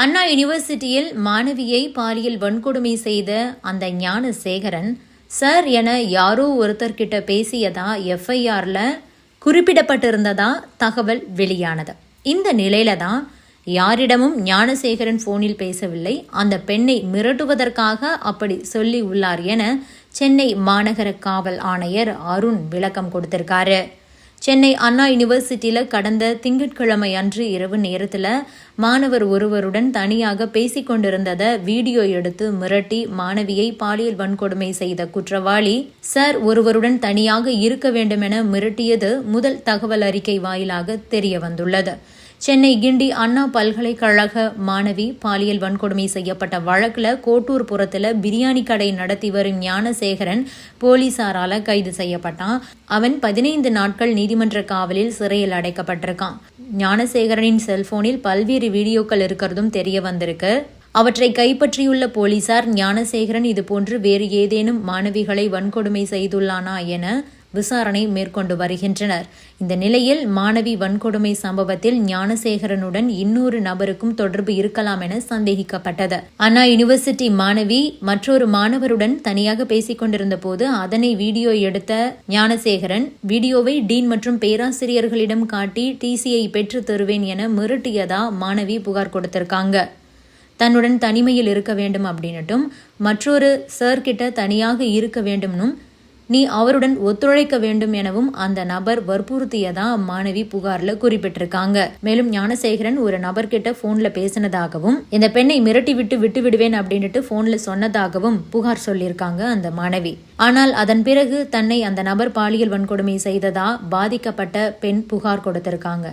அண்ணா யுனிவர்சிட்டியில் மாணவியை பாலியல் வன்கொடுமை செய்த அந்த ஞானசேகரன் சார் என யாரோ ஒருத்தர்கிட்ட பேசியதா எஃப்ஐஆரில் குறிப்பிடப்பட்டிருந்ததா தகவல் வெளியானது. இந்த நிலையில தான் யாரிடமும் ஞானசேகரன் ஃபோனில் பேசவில்லை அந்த பெண்ணை மிரட்டுவதற்காக அப்படி சொல்லி உள்ளார் என சென்னை மாநகர காவல் ஆணையர் அருண் விளக்கம் கொடுத்திருக்காரு. சென்னை அண்ணா யூனிவர்சிட்டியில் கடந்த திங்கட்கிழமை அன்று இரவு நேரத்தில் மாணவர் ஒருவருடன் தனியாக பேசிக் கொண்டிருந்ததை வீடியோ எடுத்து மிரட்டி மாணவியை பாலியல் வன்கொடுமை செய்த குற்றவாளி சார் ஒருவருடன் தனியாக இருக்க வேண்டும் என மிரட்டியது முதல் தகவல் அறிக்கை வாயிலாக தெரிய வந்துள்ளது சென்னை கிண்டி அண்ணா பல்கலைக்கழக மாணவி பாலியல் வன்கொடுமை செய்யப்பட்ட வழக்கில் கோட்டூர் புறத்தில் பிரியாணி கடை நடத்தி வரும் ஞானசேகரன் போலீசாரால கைது செய்யப்பட்டான். அவன் பதினைந்து நாட்கள் நீதிமன்ற காவலில் சிறையில் அடைக்கப்பட்டிருக்கான். ஞானசேகரனின் செல்போனில் பல்வேறு வீடியோக்கள் இருக்கிறதும் தெரிய வந்திருக்கு. அவற்றை கைப்பற்றியுள்ள போலீசார் ஞானசேகரன் இதுபோன்று வேறு ஏதேனும் மாணவிகளை வன்கொடுமை செய்துள்ளானா என விசாரணை மேற்கொண்டு வருகின்றனர். இந்த நிலையில் மாணவி வன்கொடுமை சம்பவத்தில் ஞானசேகரனுடன் இன்னொரு நபருக்கும் தொடர்பு இருக்கலாம் என சந்தேகிக்கப்பட்டது. அண்ணா யூனிவர்சிட்டி மாணவி மற்றொரு மாணவருடன் தனியாக பேசிக் கொண்டிருந்த போது அதனை வீடியோ எடுத்த ஞானசேகரன் வீடியோவை டீன் மற்றும் பேராசிரியர்களிடம் காட்டி டிசியை பெற்று தருவேன் என மிரட்டியதா மாணவி புகார் கொடுத்திருக்காங்க. தன்னுடன் தனிமையில் இருக்க வேண்டும் அப்படின்னுட்டும் மற்றொரு சார்கிட்ட தனியாக இருக்க வேண்டும்னும் நீ அவருடன் ஒத்துழைக்க வேண்டும் எனவும் அந்த நபர் வற்புறுத்தியதா அம்மாணவி புகார்ல குறிப்பிட்டிருக்காங்க. மேலும் ஞானசேகரன் ஒரு நபர்கிட்ட போன்ல பேசினதாகவும் இந்த பெண்ணை மிரட்டி விட்டு விட்டு விடுவேன் அப்படின்ட்டு போன்ல சொன்னதாகவும் புகார் சொல்லியிருக்காங்க அந்த மாணவி. ஆனால் அதன் பிறகு தன்னை அந்த நபர் பாலியல் வன்கொடுமை செய்ததா பாதிக்கப்பட்ட பெண் புகார் கொடுத்திருக்காங்க.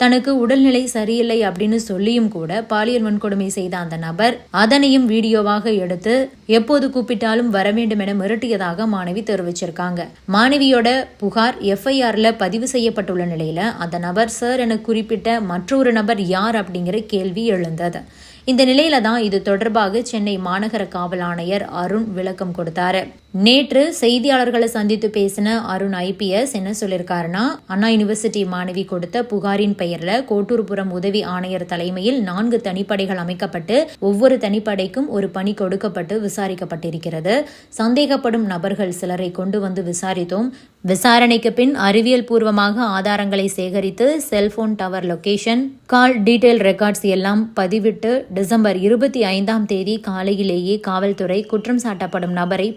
தனக்கு உடல்நிலை சரியில்லை அப்படின்னு சொல்லியும் கூட பாலியல் வன்கொடுமை செய்த அந்த நபர் அதனையும் வீடியோவாக எடுத்து எப்போது கூப்பிட்டாலும் வர வேண்டும் என மிரட்டியதாக மாணவி தெரிவிச்சிருக்காங்க. மாணவியோட புகார் எஃப்ஐஆர்ல பதிவு செய்யப்பட்டுள்ள நிலையில அந்த நபர் சார் என குறிப்பிட்ட மற்றொரு நபர் யார்? அப்படிங்கிற கேள்வி எழுந்தது. இந்த நிலையில தான் இது தொடர்பாக சென்னை மாநகர காவல் ஆணையர் அருண் விளக்கம் கொடுத்தாரு. நேற்று செய்தியாளர்களை சந்தித்து பேசின அருண் ஐபிஎஸ் என்ன சொல்லியிருக்காருன்னா அண்ணா யூனிவர்சிட்டி மாணவி கொடுத்த புகாரின் பெயர்ல கோட்டூர்புரம் உதவி ஆணையர் தலைமையில் நான்கு தனிப்படைகள் அமைக்கப்பட்டு ஒவ்வொரு தனிப்படைக்கும் ஒரு பணி கொடுக்கப்பட்டு விசாரிக்கப்பட்டிருக்கிறது. சந்தேகப்படும் நபர்கள் சிலரை கொண்டு வந்து விசாரித்தோம். விசாரணைக்கு பின் அறிவியல் பூர்வமாக ஆதாரங்களை சேகரித்து cellphone tower location call detail records எல்லாம் பதிவிட்டு டிசம்பர் இருபத்தி ஐந்தாம் தேதி காலையிலேயே காவல்துறை குற்றம் சாட்டப்படும் நபரை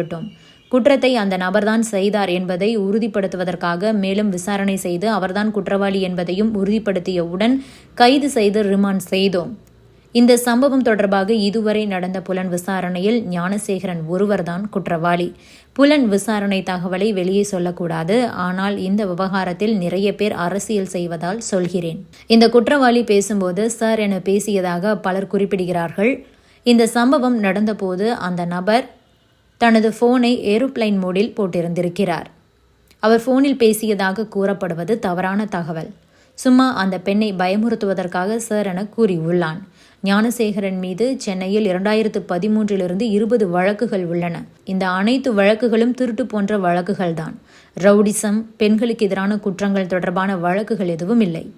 பிடித்துவிட்டோம் குற்றத்தை அந்த நபர்தான் செய்தார் என்பதை உறுதிப்படுத்துவதற்காக மேலும் விசாரணை செய்து அவர்தான் குற்றவாளி என்பதையும் உறுதிப்படுத்தியவுடன் கைது செய்து ரிமாண்ட் செய்தோம். இந்த சம்பவம் தொடர்பாக இதுவரை நடந்த புலன் விசாரணையில் ஞானசேகரன் ஒருவர்தான் குற்றவாளி. புலன் விசாரணை தகவலை வெளியே சொல்லக்கூடாது. ஆனால் இந்த விவகாரத்தில் நிறைய பேர் அரசியல் செய்வதால் சொல்கிறேன். இந்த குற்றவாளி பேசும்போது சார் என பேசியதாக பலர் குறிப்பிடுகிறார்கள். இந்த சம்பவம் நடந்தபோது அந்த நபர் தனது போனை ஏரோப்ளைன் மோடில் போட்டிருந்திருக்கிறார். அவர் போனில் பேசியதாக கூறப்படுவது தவறான தகவல். சும்மா அந்த பெண்ணை பயமுறுத்துவதற்காக சார் என கூறியுள்ளான். ஞானசேகரன் மீது சென்னையில் இரண்டாயிரத்து பதிமூன்றிலிருந்து இருபது வழக்குகள் உள்ளன. இந்த அனைத்து வழக்குகளும் திருட்டு போன்ற வழக்குகள்தான். ரவுடிசம் பெண்களுக்கு எதிரான குற்றங்கள் தொடர்பான வழக்குகள் எதுவும் இல்லை.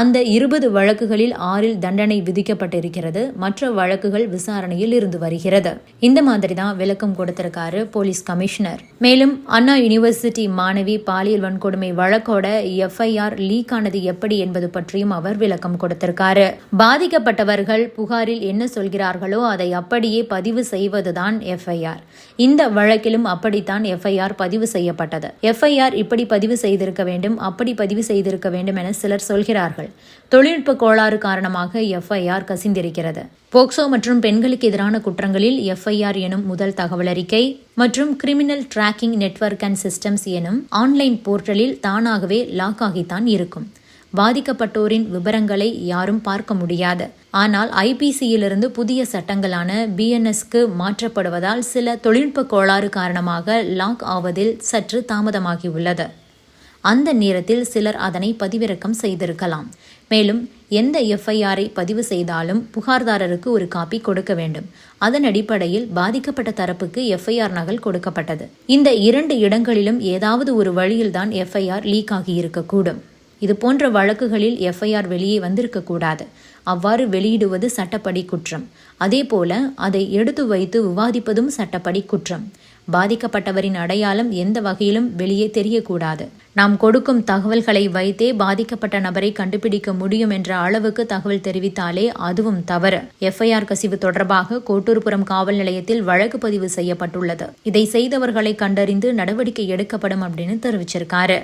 அந்த இருபது வழக்குகளில் ஆறில் தண்டனை விதிக்கப்பட்டிருக்கிறது. மற்ற வழக்குகள் விசாரணையில் இருந்து வருகிறது. இந்த மாதிரி தான் விளக்கம் கொடுத்திருக்காரு போலீஸ் கமிஷனர். மேலும் அண்ணா யூனிவர்சிட்டி மாணவி பாலியல் வன்கொடுமை வழக்கோட எஃப்ஐஆர் லீக் ஆனது எப்படி என்பது பற்றியும் அவர் விளக்கம் கொடுத்திருக்காரு. பாதிக்கப்பட்டவர்கள் புகாரில் என்ன சொல்கிறார்களோ அதை அப்படியே பதிவு செய்வதுதான் எஃப்ஐஆர். இந்த வழக்கிலும் அப்படித்தான் எஃப்ஐஆர் பதிவு செய்யப்பட்டது. எஃப்ஐஆர் இப்படி பதிவு செய்திருக்க வேண்டும் அப்படி பதிவு செய்திருக்க வேண்டும் என சிலர் சொல்கிறார்கள். வருகிறார்கள் தொழில்நுட்ப கோளாறு காரணமாக எஃப்ஐஆர் கசிந்திருக்கிறது. போக்சோ மற்றும் பெண்களுக்கு எதிரான குற்றங்களில் எஃப்ஐஆர் எனும் முதல் தகவல் அறிக்கை மற்றும் criminal tracking network and systems எனும் ஆன்லைன் போர்ட்டலில் தானாகவே லாக் ஆகித்தான் இருக்கும். பாதிக்கப்பட்டோரின் விவரங்களை யாரும் பார்க்க முடியாது. ஆனால் ஐபிசியிலிருந்து புதிய சட்டங்களான பிஎன்எஸ்க்கு மாற்றப்படுவதால் சில தொழில்நுட்ப கோளாறு காரணமாக லாக் ஆவதில் சற்று தாமதமாகியுள்ளது. அந்த நேரத்தில் சிலர் அதனை பதிவிறக்கம் செய்திருக்கலாம். மேலும் எந்த எஃப்ஐஆரை பதிவு செய்தாலும் புகார்தாரருக்கு ஒரு காப்பி கொடுக்க வேண்டும். அதன் அடிப்படையில் பாதிக்கப்பட்ட தரப்புக்கு எஃப்ஐஆர் நகல் கொடுக்கப்பட்டது. இந்த இரண்டு இடங்களிலும் ஏதாவது ஒரு வழியில்தான் எஃப்ஐஆர் லீக் ஆகியிருக்கக்கூடும். இது போன்ற வழக்குகளில் எஃப்ஐஆர் வெளியே வந்திருக்கக்கூடாது. அவ்வாறு வெளியிடுவது சட்டப்படி குற்றம். அதேபோல அதை எடுத்து வைத்து விவாதிப்பதும் சட்டப்படி குற்றம். பாதிக்கப்பட்டவரின் அடையாளம் எந்த வகையிலும் வெளியே தெரியக்கூடாது. நாம் கொடுக்கும் தகவல்களை வைத்தே பாதிக்கப்பட்ட நபரை கண்டுபிடிக்க முடியும் என்ற அளவுக்கு தகவல் தெரிவித்தாலே அதுவும் தவறு. எஃப்ஐஆர் கசிவு தொடர்பாக கோட்டூர்புரம் காவல் நிலையத்தில் வழக்கு பதிவு செய்யப்பட்டுள்ளது. இதை செய்தவர்களை கண்டறிந்து நடவடிக்கை எடுக்கப்படும் அப்படின்னு தெரிவிச்சிருக்காரு.